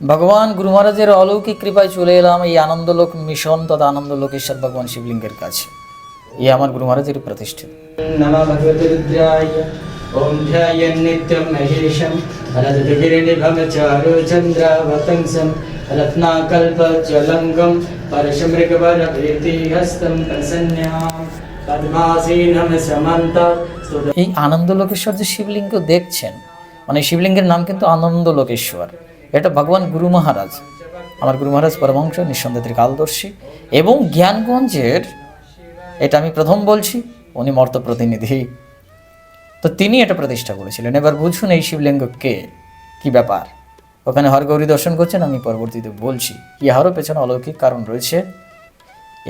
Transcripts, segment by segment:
ভগবান গুরু মহারাজের অলৌকিক কৃপায় চলে এলাম এই আনন্দলোক মিশন তথা আনন্দ লোকেশ্বর ভগবান শিবলিঙ্গের কাছে। এ আমার গুরু মহারাজের প্রতিষ্ঠিত। এই আনন্দ লোকেশ্বর যে শিবলিঙ্গ দেখছেন মানে শিবলিঙ্গের নাম কিন্তু আনন্দ লোকেশ্বর এটা ভগবান গুরু মহারাজ, আমার গুরু মহারাজ পরমহংস নিঃসন্দেহ ত্রিকালদর্শী এবং জ্ঞানগঞ্জের, এটা আমি প্রথম বলছি, উনি মর্ত প্রতিনিধি তো তিনি এটা প্রতিষ্ঠা করেছিলেন। এবার বুঝুন এই শিবলিঙ্গ কে? কি ব্যাপার? ওখানে হরগৌরী দর্শন করছেন, আমি পরবর্তীতে বলছি। ইহারও পেছনে অলৌকিক কারণ রয়েছে?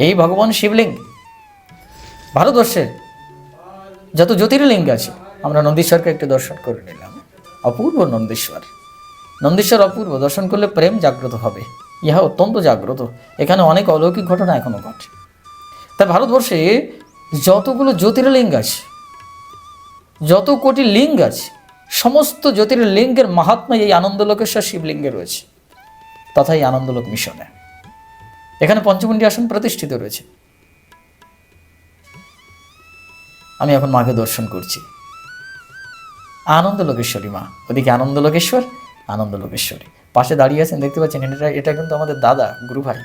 এই ভগবান শিবলিঙ্গ ভারতবর্ষের যত জ্যোতির্লিঙ্গ আছে, আমরা নন্দীশ্বরকে একটু দর্শন করে নিলাম। অপূর্ব নন্দীশ্বর। নন্দীশ্বর অপূর্ব দর্শন করলে প্রেম জাগ্রত হবে। ইহা অত্যন্ত জাগ্রত। এখানে অনেক অলৌকিক ঘটনা এখনও ঘটে। তাই ভারতবর্ষে যতগুলো জ্যোতির্লিঙ্গ আছে, যত কোটি লিঙ্গ আছে, সমস্ত জ্যোতির্লিঙ্গের মাহাত্মা এই আনন্দলোকেশ্বর শিবলিঙ্গে রয়েছে। তথা এই আনন্দলোক মিশনে। এখানে পঞ্চমুণ্ডী আসন প্রতিষ্ঠিত রয়েছে। আমি এখন মাকে দর্শন করছি। আনন্দ লোকেশ্বরী মা, ওদিকে আনন্দ লোকেশ্বর আনন্দ লোকেশ্বরী পাশে দাঁড়িয়ে আছেন, দেখতে পাচ্ছেন, এটা এটা কিন্তু আমাদের দাদা গুরু ভাই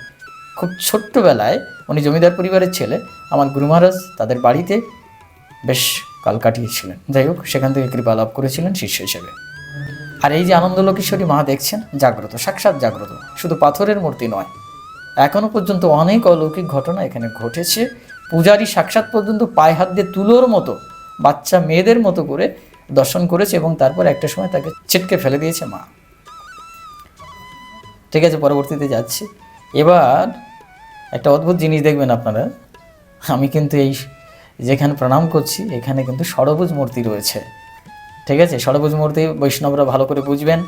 খুব ছোট্টবেলায় উনি জমিদার পরিবারের ছেলে। আমার গুরু মহারাজ তাদের বাড়িতে বেশ কাল কাটিয়েছিলেন। যাই হোক, সেখান থেকে কৃপা লাভ করেছিলেন শিষ্য হিসেবে। আর এই যে আনন্দ লোকেশ্বরী মা দেখছেন, জাগ্রত, সাক্ষাৎ জাগ্রত। শুধু পাথরের মূর্তি নয়, এখনও পর্যন্ত অনেক অলৌকিক ঘটনা এখানে ঘটেছে। পূজারী সাক্ষাৎ পর্যন্ত পায়ে হাত দিয়ে তুলোর মতো, বাচ্চা মেয়েদের মতো করে দর্শন করেছে এবং তারপর একটা সময় তাকে ছিটকে ফেলে দিয়েছে মা। ঠিক আছে, পরবর্তীতে যাচ্ছি। এবার একটা অদ্ভুত জিনিস দেখবেন আপনারা। আমি কিন্তু এই যেখানে প্রণাম করছি, এখানে কিন্তু ষড়ভুজ মূর্তি রয়েছে। ঠিক আছে, ষড়ভুজ মূর্তি বৈষ্ণবরা ভালো করে বুঝবেন।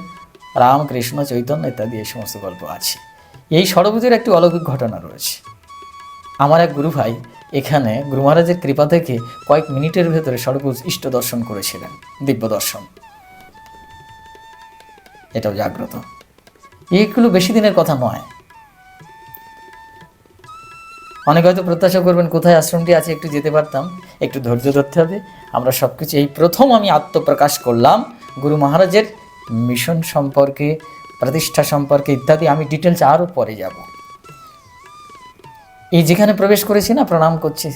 রাম কৃষ্ণ চৈতন্য ইত্যাদি এই সমস্ত গল্প আছে। এই ষড়ভুজের একটি অলৌকিক ঘটনা রয়েছে। আমার এক গুরু ভাই এখানে গুরু মহারাজের কৃপা থেকে কয়েক মিনিটের ভেতরে ষড়ভুজ ইষ্ট দর্শন করেছিলেন, দিব্য দর্শন। এটাও জাগ্রত। এইগুলো বেশি দিনের কথা নয়। অনেকে হয়তো প্রত্যাশা করবেন কোথায় আশ্রমটি আছে, একটু যেতে পারতাম, একটু ধৈর্য ধরতে হবে। আমরা সব কিছু এই প্রথম আমি আত্মপ্রকাশ করলাম গুরু মহারাজের মিশন সম্পর্কে, প্রতিষ্ঠা সম্পর্কে ইত্যাদি। আমি ডিটেলস আরও পরে যাব। এই যেখানে প্রবেশ করেছি না, প্রণাম করছি।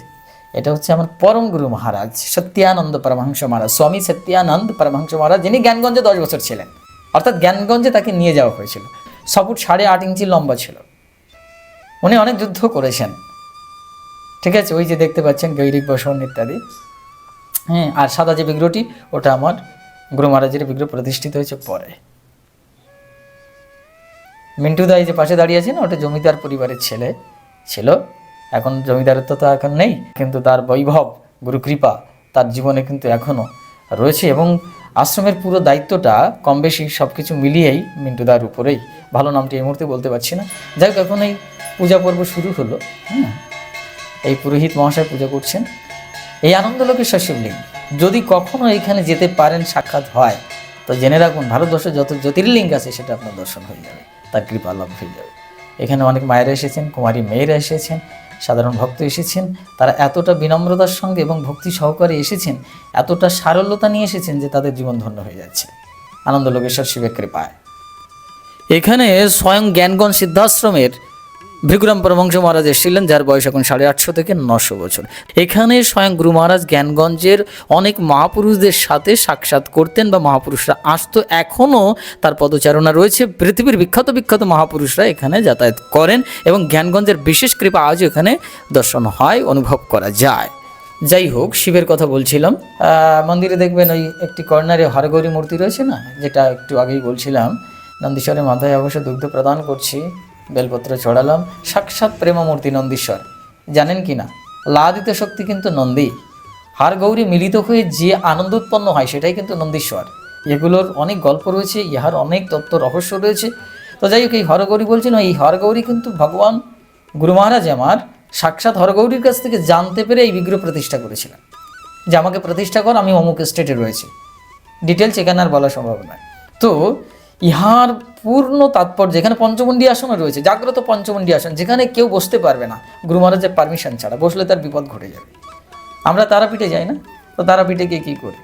এটা হচ্ছে আমার পরম গুরু মহারাজ, সত্যানন্দ পরমহংস মহারাজ, স্বামী সত্যানন্দ পরমহংস মহারাজ, যিনি জ্ঞানগঞ্জে দশ বছর ছিলেন। অর্থাৎ জ্ঞানগঞ্জে তাকে নিয়ে যাওয়া হয়েছিল। ফুট সাড়ে আট ইঞ্চি লম্বা ছিল। উনি অনেক যুদ্ধ করেছেন। ঠিক আছে, ওই যে দেখতে পাচ্ছেন গৈরিক বসন ইত্যাদি। হ্যাঁ আর সাদা যে বিগ্রহটি, ওটা আমার গুরু মহারাজের বিগ্রহ প্রতিষ্ঠিত হয়েছে পরে। মিন্টু দা যে পাশে দাঁড়িয়ে আছে না, ওটা জমিদার পরিবারের ছেলে। ছিল। এখন জমিদারত্ব তো এখন নেই, কিন্তু তার বৈভব, গুরু কৃপা তার জীবনে কিন্তু এখনও রয়েছে এবং আশ্রমের পুরো দায়িত্বটা কম বেশি সব কিছু মিলিয়েই মিন্টুদার উপরেই। ভালো নামটি এই মুহূর্তে বলতে পারছি না। যাই হোক, এখন এই পূজা পর্ব শুরু হলো হ্যাঁ এই পুরোহিত মহাশয় পূজা করছেন। এই আনন্দলোকেশ্বর শিবলিঙ্গ, যদি কখনো এখানে যেতে পারেন সাক্ষাৎ হয়, তো জেনে রাখুন, ভারতবর্ষে যত জ্যোতির্লিঙ্গ আছে সেটা আপনার দর্শন হয়ে যাবে, তার কৃপা লাভ হয়ে যাবে। এখানে অনেক মায়েরা এসেছেন, কুমারী মেয়েরা এসেছেন, সাধারণ ভক্ত এসেছেন, তারা এতটা বিনম্রতার সঙ্গে এবং ভক্তি সহকারে এসেছেন, এতটা সারল্যতা নিয়ে এসেছেন যে তাদের জীবন ধন্য হয়ে যাচ্ছে। আনন্দ, লোকেশ্বর, শিবের কৃপায়। এখানে স্বয়ং জ্ঞানগণ সিদ্ধাশ্রমের ভৃগুরাম পরমহংস মহারাজ এসেছিলেন, যার বয়স এখন সাড়ে আটশো থেকে নশো বছর। এখানে স্বয়ং গুরু মহারাজ জ্ঞানগঞ্জের অনেক মহাপুরুষদের সাথে সাক্ষাৎ করতেন বা মহাপুরুষরা আসতো। এখনও তার পদচারণা রয়েছে। পৃথিবীর বিখ্যাত বিখ্যাত মহাপুরুষরা এখানে যাতায়াত করেন এবং জ্ঞানগঞ্জের বিশেষ কৃপা আজও এখানে দর্শন হয়, অনুভব করা যায়। যাই হোক, শিবের কথা বলছিলাম। মন্দিরে দেখবেন ওই একটি কর্নারে হরগৌরী মূর্তি রয়েছে না, যেটা একটু আগেই বলছিলাম। নন্দীশ্বরের মাথায় অবশ্য দুগ্ধ প্রদান করছি। বেলপত্র ছড়ালাম সাক্ষাৎ প্রেমমূর্তি নন্দীশ্বর। জানেন কি না? লাদিত শক্তি কিন্তু নন্দী। হার গৌরী মিলিত হয়ে যে আনন্দ উৎপন্ন হয় সেটাই কিন্তু নন্দীশ্বর। এগুলোর অনেক গল্প রয়েছে, ইহার অনেক তত্ত্ব রহস্য রয়েছে। তো যাই হোক, এই হরগৌরী বলছি না এই হরগৌরী কিন্তু ভগবান গুরু মহারাজ আমার। সাক্ষাৎ হরগৌরীর কাছ থেকে জানতে পেরে এই বিগ্রহ প্রতিষ্ঠা করেছিলেন। যে আমাকে প্রতিষ্ঠা কর, আমি অমুক স্টেটে রয়েছি। ডিটেলস এখানে আর বলা সম্ভব নয়। তো ইহার পূর্ণ তাৎপর্য এখানে পঞ্চমন্ডি আসনও রয়েছে, জাগ্রত পঞ্চমন্ডি আসন, যেখানে কেউ বসতে পারবে না, গুরু মহারাজের পারমিশন ছাড়া, বসলে তার বিপদ ঘটে যাবে। আমরা তারাপীঠে যাই না? তো তারাপীঠে গিয়ে কী করি?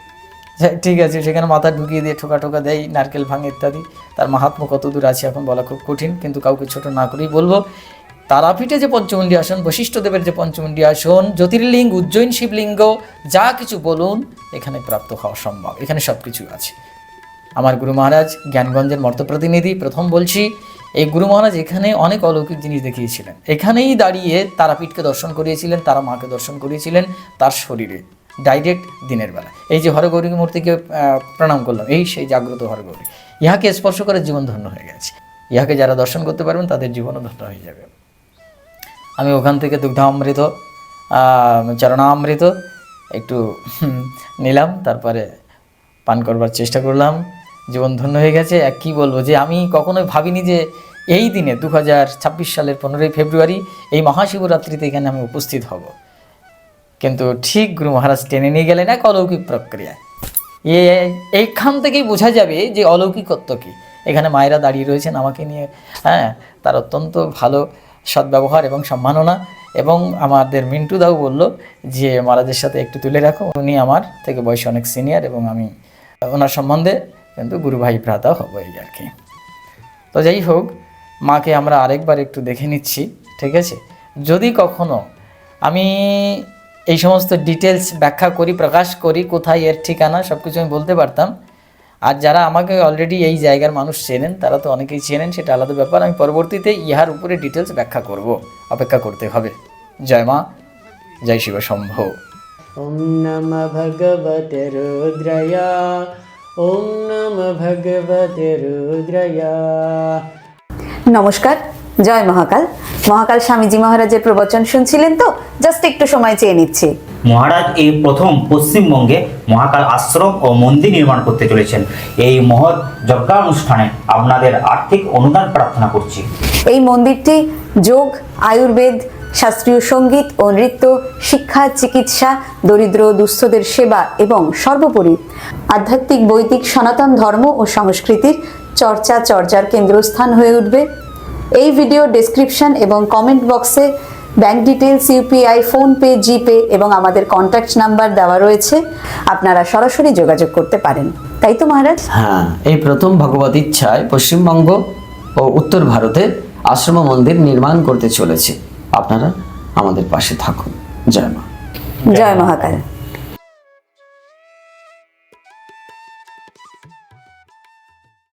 ঠিক আছে, সেখানে মাথা ঢুকিয়ে দিয়ে ঠোকা ঠোকা দেয় নারকেল ভাঙে ইত্যাদি। তার মাহাত্ম কত দূর আছে এখন বলা খুব কঠিন, কিন্তু কাউকে ছোট না করেই বলব। তারাপীঠে যে পঞ্চমন্ডি আসন বশিষ্ঠদেবের যে পঞ্চমন্ডি আসন, জ্যোতির্লিঙ্গ, উজ্জয়ন শিবলিঙ্গ, যা কিছু বলুন, এখানে প্রাপ্ত হওয়া সম্ভব। এখানে সব কিছু আছে। আমার গুরু মহারাজ জ্ঞানগঞ্জের মর্ত প্রতিনিধি প্রথম বলছি, এই গুরু মহারাজ এখানে অনেক অলৌকিক জিনিস দেখিয়েছিলেন। এখানেই দাঁড়িয়ে তারাপীঠকে দর্শন করিয়েছিলেন, তারা মাকে দর্শন করিয়েছিলেন তার শরীরে ডাইরেক্ট দিনের বেলা। এই যে হরগৌরী মূর্তিকে প্রণাম করলাম, এই সেই জাগ্রত হরগৌরী। ইহাকে স্পর্শ করে জীবন ধন্য হয়ে গেছে। ইহাকে যারা দর্শন করতে পারবেন, তাদের জীবনও ধন্য হয়ে যাবে। আমি ওখান থেকে দুগ্ধামৃত চরণামৃত একটু নিলাম, তারপরে পান করবার চেষ্টা করলাম। জীবন ধন্য হয়ে গেছে। এক কী বলব যে আমি কখনোই ভাবিনি যে এই দিনে দু হাজার ছাব্বিশ সালের পনেরোই ফেব্রুয়ারি এই মহাশিবরাত্রিতে এখানে আমি উপস্থিত হব। কিন্তু ঠিক গুরু মহারাজ টেনে নিয়ে গেলেন এক অলৌকিক প্রক্রিয়া এ, এইখান থেকেই বোঝা যাবে যে অলৌকিকত্ব কী। এখানে মায়েরা দাঁড়িয়ে রয়েছেন আমাকে নিয়ে। হ্যাঁ তার অত্যন্ত ভালো সদ্ব্যবহার এবং সম্মাননা। এবং আমাদের মিন্টু দাও বলল যে, মহারাজের সাথে একটু তুলে রাখো। উনি আমার থেকে বয়সে অনেক সিনিয়র এবং আমি ওনার সম্বন্ধে কিন্তু গুরু ভাই ভ্রাতা হব এই আর কি। তো যাই হোক, মাকে আমরা আরেকবার একটু দেখে নিচ্ছি, ঠিক আছে? যদি কখনো আমি এই সমস্ত ডিটেলস ব্যাখ্যা করি, প্রকাশ করি, কোথায় এর ঠিকানা সব কিছু আমি বলতে পারতাম। আর যারা আমাকে অলরেডি এই জায়গার মানুষ চেনেন, তারা তো অনেকেই চেনেন, সেটা আলাদা ব্যাপার। আমি পরবর্তীতে ইহার উপরে ডিটেলস ব্যাখ্যা করব, অপেক্ষা করতে হবে। জয় মা, জয় শিব সম্ভব ওম নম রুদ্রয়া ওম নম ভগবতে নমস্কার জয় মহাকাল। মহাকাল স্বামীজি মহারাজের প্রবচন শুনছিলেন তো? জাস্ট একটু সময় চেয়ে নিচ্ছি। মহারাজ এই প্রথম পশ্চিমবঙ্গে মহাকাল আশ্রম ও মন্দির নির্মাণ করতে চলেছেন। এই মহৎ যজ্ঞানুষ্ঠানে আপনাদের আর্থিক অনুদান প্রার্থনা করছি। এই মন্দিরটি যোগ আয়ুর্বেদ শাস্ত্রীয় সংগীত ও নৃত্য, শিক্ষা, চিকিৎসা, দরিদ্র, দুস্থদের সেবা এবং সর্বোপরি আধ্যাত্মিক, বৈদিক, সনাতন ধর্ম ও সংস্কৃতির চর্চা চর্চার কেন্দ্রস্থান হয়ে উঠবে। এই ভিডিও ডেসক্রিপশন এবং কমেন্ট বক্সে bank details UPI PhonePe GPay এবং আমাদের কন্ট্যাক্ট নাম্বার দেওয়া রয়েছে। আপনারা সরাসরি যোগাযোগ করতে পারেন। তাই তো মহারাজ? হ্যাঁ এই প্রথম ভগবত ইচ্ছায় পশ্চিমবঙ্গ ও উত্তর ভারতে আশ্রম মন্দির নির্মাণ করতে চলেছে। আপনারা আমাদের পাশে থাকুন। জয় মা। জয় মহাকাল।